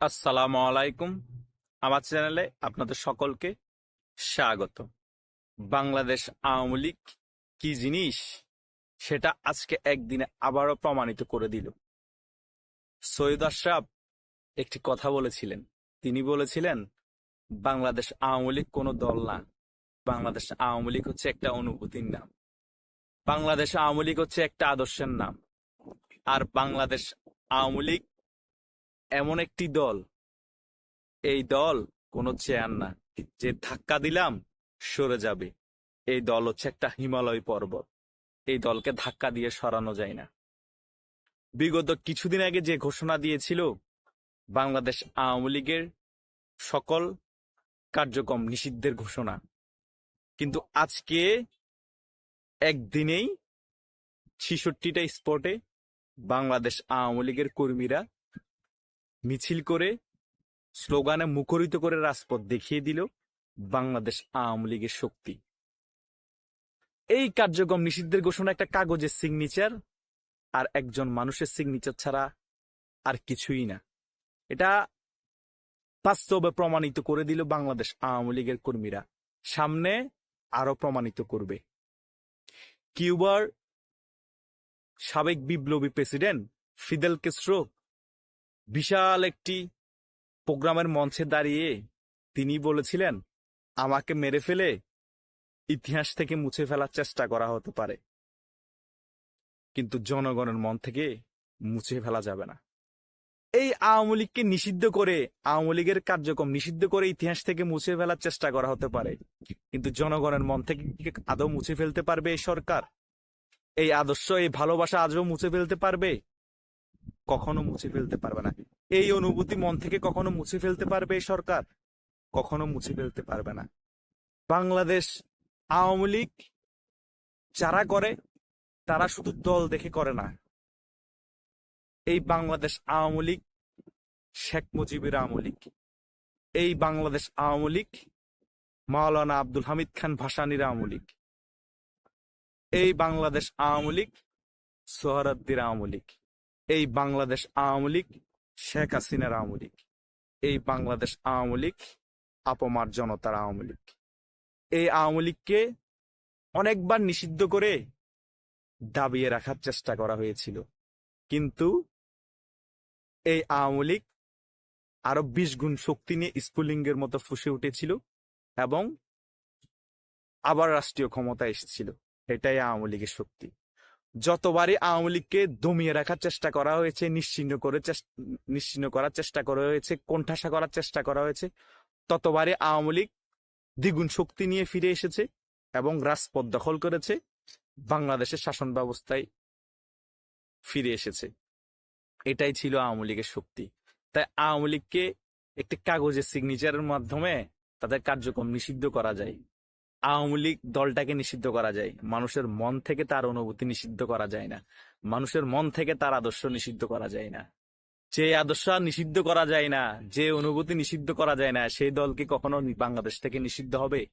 আসসালামু আলাইকুম। আমার চ্যানেলে আপনাদের সকলকে স্বাগত। বাংলাদেশ আওয়ামী লীগ কি জিনিস? সেটা আজকে একদিনে আবারও প্রমাণিত করে দিল। সৈয়দ আশরাফ একটি কথা বলেছিলেন। তিনি বলেছিলেন, বাংলাদেশ আওয়ামী লীগ কোনো দল না। বাংলাদেশ আওয়ামী লীগ হচ্ছে একটা অনুভূতির নাম। বাংলাদেশ আওয়ামী লীগ হচ্ছে একটা আদর্শের নাম। আর বাংলাদেশ আওয়ামী লীগ এমন একটি দল। এই দল কোনো চেয়ার না। যে ধাক্কা দিলাম, সরে যাবে। এই দল হচ্ছে একটা হিমালয় পর্বত। এই দলকে ধাক্কা দিয়ে সরানো যায় না। বিগত কিছুদিন আগে যে ঘোষণা দিয়েছিল, বাংলাদেশ আওয়ামী লীগের সকল কার্যক্রম নিষিদ্ধের ঘোষণা। কিন্তু আজকে একদিনেই ছিষট্টিটা স্পটে বাংলাদেশ আওয়ামী লীগের কর্মীরা মিছিল করে স্লোগানে মুখরিত করে রাজপথ দেখিয়ে দিল বাংলাদেশ আওয়ামী লীগের শক্তি। এই কার্যক্রম নিষিদ্ধের ঘোষণা একটা কাগজের সিগনেচার আর একজন মানুষের সিগনেচার ছাড়া আর কিছুই না। এটা বাস্তবে প্রমাণিত করে দিল বাংলাদেশ আওয়ামী লীগের কর্মীরা। সামনে আরও প্রমাণিত করবে। কিউবার সাবেক বিপ্লবী প্রেসিডেন্ট ফিদেল কেস্ট্রো বিশাল একটি প্রোগ্রামের মঞ্চে দাঁড়িয়ে তিনি বলেছিলেন, আমাকে মেরে ফেলে ইতিহাস থেকে মুছে ফেলার চেষ্টা করা হতে পারে। কিন্তু জনগণের মন থেকে মুছে ফেলা যাবে না। এই আওয়ামী লীগকে নিষিদ্ধ করে, আওয়ামী লীগের কার্যক্রম নিষিদ্ধ করে ইতিহাস থেকে মুছে ফেলার চেষ্টা করা হতে পারে। কিন্তু জনগণের মন থেকে আদৌ মুছে ফেলতে পারবে এই সরকার? এই আদর্শ, এই ভালোবাসা আজও মুছে ফেলতে পারবে? কখনো মুছে ফেলতে পারবে না। এই অনুভূতি মন থেকে কখনো মুছে ফেলতে পারবে এই সরকার? কখনো মুছে ফেলতে পারবে না। বাংলাদেশ আওয়ামী লীগ যারা করে, তারা শুধু দল দেখে করে না। এই বাংলাদেশ আওয়ামী লীগ, শেখ মুজিবের আওয়ামী লীগ। এই বাংলাদেশ আওয়ামী লীগ, মাওলানা আব্দুল হামিদ খান ভাসানির আওয়ামী লীগ। এই বাংলাদেশ আওয়ামী লীগ সোহরাদ্দির আওয়ামী লীগ। এই বাংলাদেশ আওয়ামী লীগ, শেখ হাসিনার আওয়ামী লীগ। এই বাংলাদেশ আওয়ামী লীগ, আপমার জনতার আওয়ামী লীগ। এই আওয়ামী লীগকে অনেকবার নিষিদ্ধ করে দাবিয়ে রাখার চেষ্টা করা হয়েছিল। কিন্তু এই আওয়ামী লীগ আরও বিশ গুণ শক্তি নিয়ে স্ফুলিঙ্গের মতো ফুসে উঠেছিল এবং আবার রাষ্ট্রীয় ক্ষমতা এসেছিল। এটাই আওয়ামী লীগের শক্তি। যতবারই আওয়ামী লীগকে দমিয়ে রাখার চেষ্টা করা হয়েছে, নিশ্চিহ্ন করে নিশ্চিহ্ন করার চেষ্টা করা হয়েছে, কোণঠাসা করার চেষ্টা করা হয়েছে, ততবারই আওয়ামী লীগ দ্বিগুণ শক্তি নিয়ে ফিরে এসেছে এবং রাজপথ দখল করেছে, বাংলাদেশের শাসন ব্যবস্থায় ফিরে এসেছে। এটাই ছিল আওয়ামী লীগের শক্তি। তাই আওয়ামী লীগকে একটি কাগজের সিগনেচারের মাধ্যমে তাদের কার্যক্রম নিষিদ্ধ করা যায়। আওয়ামী লীগ দলটাকে নিষিদ্ধ করা যায়। মানুষের মন থেকে তার অনুভূতি নিষিদ্ধ করা যায় না। মানুষের মন থেকে তার আদর্শ নিষিদ্ধ করা যায় না। যে আদর্শ নিষিদ্ধ করা যায় না, যে অনুভূতি নিষিদ্ধ করা যায় না, সেই দলকে কখনো বাংলাদেশ থেকে নিষিদ্ধ হবে?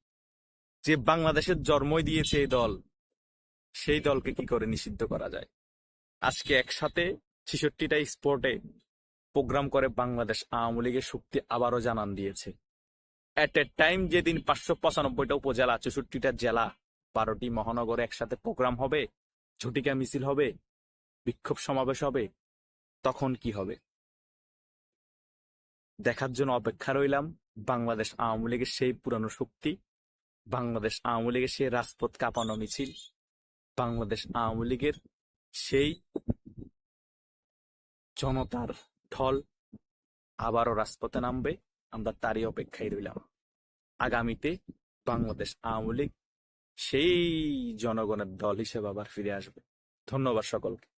যে বাংলাদেশের জন্মই দিয়েছে এই দল, সেই দলকে কি করে নিষিদ্ধ করা যায়? আজকে একসাথে ছেষট্টিটা স্পোর্টে প্রোগ্রাম করে বাংলাদেশ আওয়ামী লীগের শক্তি আবারও জানান দিয়েছে। এট এ টাইম যেদিন পাঁচশো পঁচানব্বইটা উপজেলা, চৌষট্টিটা জেলা, বারোটি মহানগরে একসাথে প্রোগ্রাম হবে ঝটিকা মিছিল হবে, বিক্ষোভ সমাবেশ হবে, তখন কি হবে? দেখার জন্য অপেক্ষা রইলাম। বাংলাদেশ আওয়ামী লীগের সেই পুরানো শক্তি, বাংলাদেশ আওয়ামী লীগের সেই রাজপথ কাঁপানো মিছিল, বাংলাদেশ আওয়ামী লীগের সেই জনতার ঢল আবারও রাজপথে নামবে। আমরা তারই অপেক্ষায় রইলাম। আগামীতে বাংলাদেশ আওয়ামী লীগ সেই জনগণের দল হিসেবে আবার ফিরে আসবে। ধন্যবাদ সকলকে।